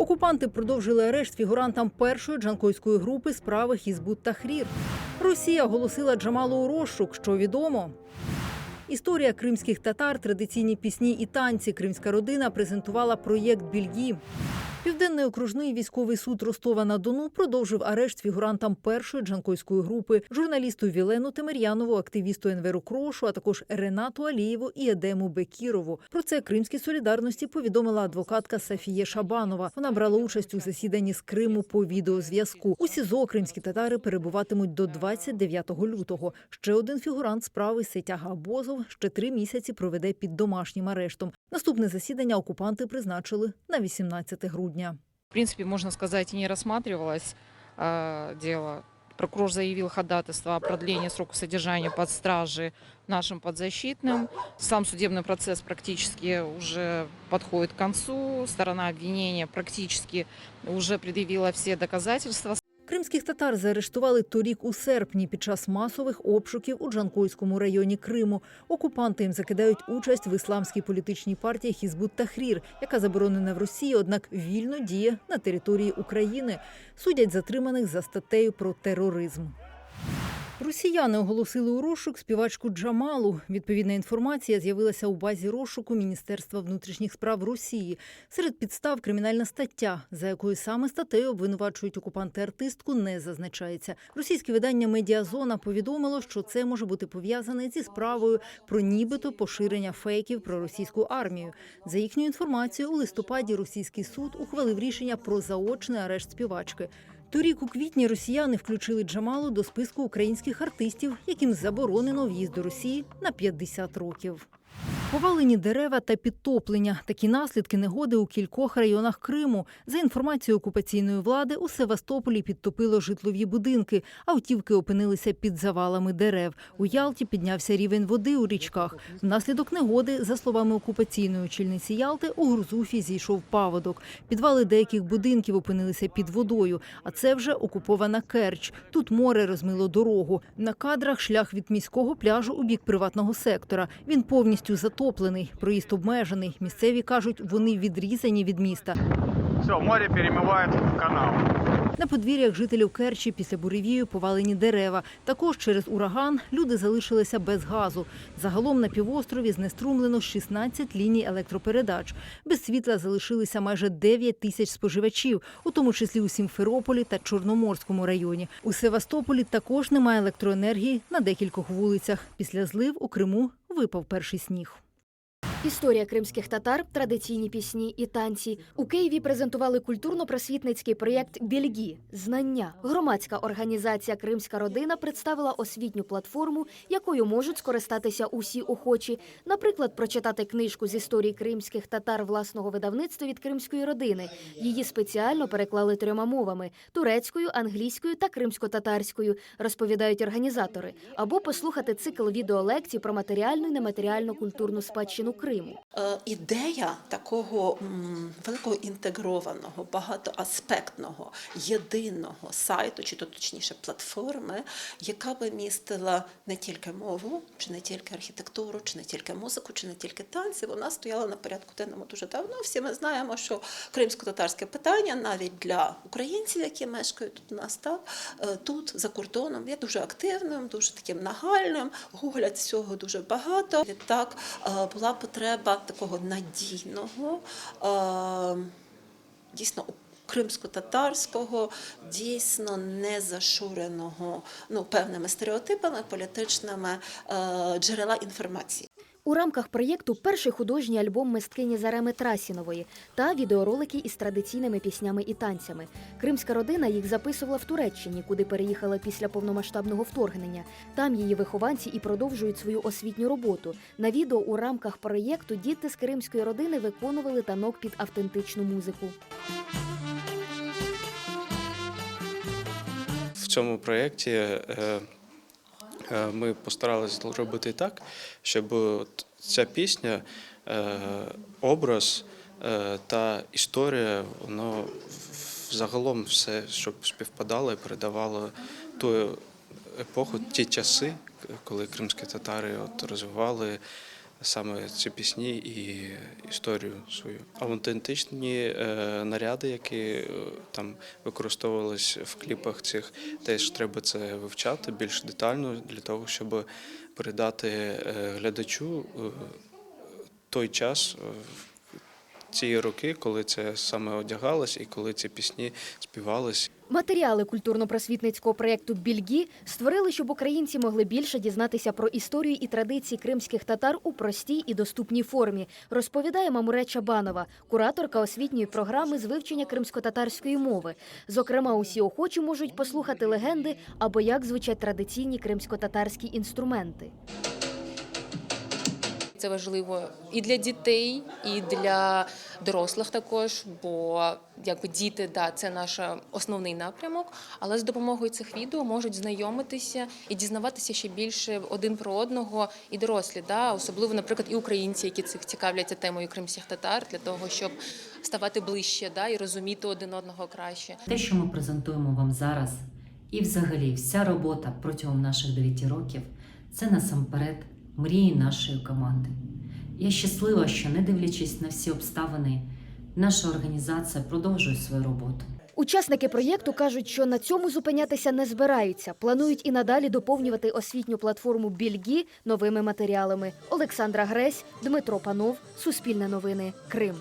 Окупанти продовжили арешт фігурантам першої джанкойської групи справи Хізбут Тахрір. Росія оголосила Джамалу у розшук, що відомо. Історія кримських татар, традиційні пісні і танці. Кримська родина презентувала проєкт Більгі. Південний окружний військовий суд Ростова на Дону продовжив арешт фігурантам першої джанкойської групи, журналісту Вілену Темир'янову, активісту Енверу Крошу, а також Ренату Алієву і Едему Бекірову. Про це Кримській солідарності повідомила адвокатка Сафія Шабанова. Вона брала участь у засіданні з Криму по відеозв'язку. У СІЗО кримські татари перебуватимуть до 29 лютого. Ще один фігурант справи Сетяга Абозов ще три місяці проведе під домашнім арештом. Наступне засідання окупанти призначили на 18 грудня. В принципе, можно сказать, и не рассматривалось э, дело. Прокурор заявил ходатайство о продлении срока содержания под стражей нашим подзащитным. Сам судебный процесс практически уже подходит к концу. Сторона обвинения практически уже предъявила все доказательства. Кримських татар заарештували торік у серпні під час масових обшуків у Джанкойському районі Криму. Окупанти їм закидають участь в ісламській політичній партії Хізбут Тахрір, яка заборонена в Росії, однак вільно діє на території України. Судять затриманих за статтею про тероризм. Росіяни оголосили у розшук співачку Джамалу. Відповідна інформація з'явилася у базі розшуку Міністерства внутрішніх справ Росії. Серед підстав кримінальна стаття, за якою саме статтею обвинувачують окупанти артистку, не зазначається. Російське видання Медіазона повідомило, що це може бути пов'язане зі справою про нібито поширення фейків про російську армію. За їхньою інформацією, у листопаді російський суд ухвалив рішення про заочний арешт співачки. Торік у квітні росіяни включили Джамалу до списку українських артистів, яким заборонено в'їзд до Росії на 50 років. Повалені дерева та підтоплення. Такі наслідки негоди у кількох районах Криму. За інформацією окупаційної влади, у Севастополі підтопило житлові будинки. Автівки опинилися під завалами дерев. У Ялті піднявся рівень води у річках. Внаслідок негоди, за словами окупаційної очільниці Ялти, у Грузуфі зійшов паводок. Підвали деяких будинків опинилися під водою. А це вже окупована Керч. Тут море розмило дорогу. На кадрах шлях від міського пляжу у бік приватного сектора. Він повністю затоплений, проїзд обмежений. Місцеві кажуть, вони відрізані від міста. Все, море перемывает в канал. На подвір'ях жителів Керчі після буревію повалені дерева. Також через ураган люди залишилися без газу. Загалом на півострові знеструмлено 16 ліній електропередач. Без світла залишилися майже 9 тисяч споживачів, у тому числі у Сімферополі та Чорноморському районі. У Севастополі також немає електроенергії на декількох вулицях. Після злив у Криму випав перший сніг. Історія кримських татар, традиційні пісні і танці у Києві презентували культурно-просвітницький проєкт Більгі знання. Громадська організація Кримська родина представила освітню платформу, якою можуть скористатися усі охочі. Наприклад, прочитати книжку з історії кримських татар власного видавництва від кримської родини. Її спеціально переклали трьома мовами: турецькою, англійською та кримсько-татарською, розповідають організатори, або послухати цикл відеолекцій про матеріальну і нематеріальну культурну спадщину Криму. йому. Ідея такого великого інтегрованого, багатоаспектного, єдиного сайту, чи то точніше платформи, яка би містила не тільки мову, чи не тільки архітектуру, чи не тільки музику, чи не тільки танці, вона стояла на порядку денному дуже давно. Всі ми знаємо, що кримсько-татарське питання навіть для українців, які мешкають тут у нас, так, е, тут за кордоном є дуже активним, дуже таким нагальним. Гуглять всього дуже багато. Відтак е, була потреба такого надійного, е, дійсно кримсько-татарського, дійсно не зашуреного ну, певними стереотипами, політичними е, джерела інформації. У рамках проєкту перший художній альбом мисткині Зареми Трасінової та відеоролики із традиційними піснями і танцями. Кримська родина їх записувала в Туреччині, куди переїхала після повномасштабного вторгнення. Там її вихованці і продовжують свою освітню роботу. На відео у рамках проєкту діти з кримської родини виконували танок під автентичну музику. В цьому проєкті е, ми постаралися зробити так, щоб ця пісня, е, образ е, та історія, воно загалом все, щоб співпадало і передавало ту епоху, ті часи, коли кримські татари от розвивали саме ці пісні і історію свою. Автентичні е, наряди, які е, там використовувались в кліпах цих, теж треба це вивчати більш детально для того, щоб передати е, глядачу той час. Ці роки, коли це саме одягалось і коли ці пісні співались. Матеріали культурно-просвітницького проєкту Більгі створили, щоб українці могли більше дізнатися про історію і традиції кримських татар у простій і доступній формі, розповідає Мамуре Чабанова, кураторка освітньої програми з вивчення кримсько-татарської мови. Зокрема, усі охочі можуть послухати легенди або як звучать традиційні кримсько-татарські інструменти. Це важливо і для дітей, і для дорослих також, бо якби діти, да, це наш основний напрямок. Але з допомогою цих відео можуть знайомитися і дізнаватися ще більше один про одного, і дорослі, да, особливо, наприклад, і українці, які цих цікавляться темою кримських татар, для того, щоб ставати ближче, да, і розуміти один одного краще. Те, що ми презентуємо вам зараз, і взагалі вся робота протягом наших 9 років, це насамперед мрії нашої команди. Я щаслива, що не дивлячись на всі обставини, наша організація продовжує свою роботу. Учасники проєкту кажуть, що на цьому зупинятися не збираються. Планують і надалі доповнювати освітню платформу Більгі новими матеріалами. Олександра Гресь, Дмитро Панов, Суспільне новини, Крим.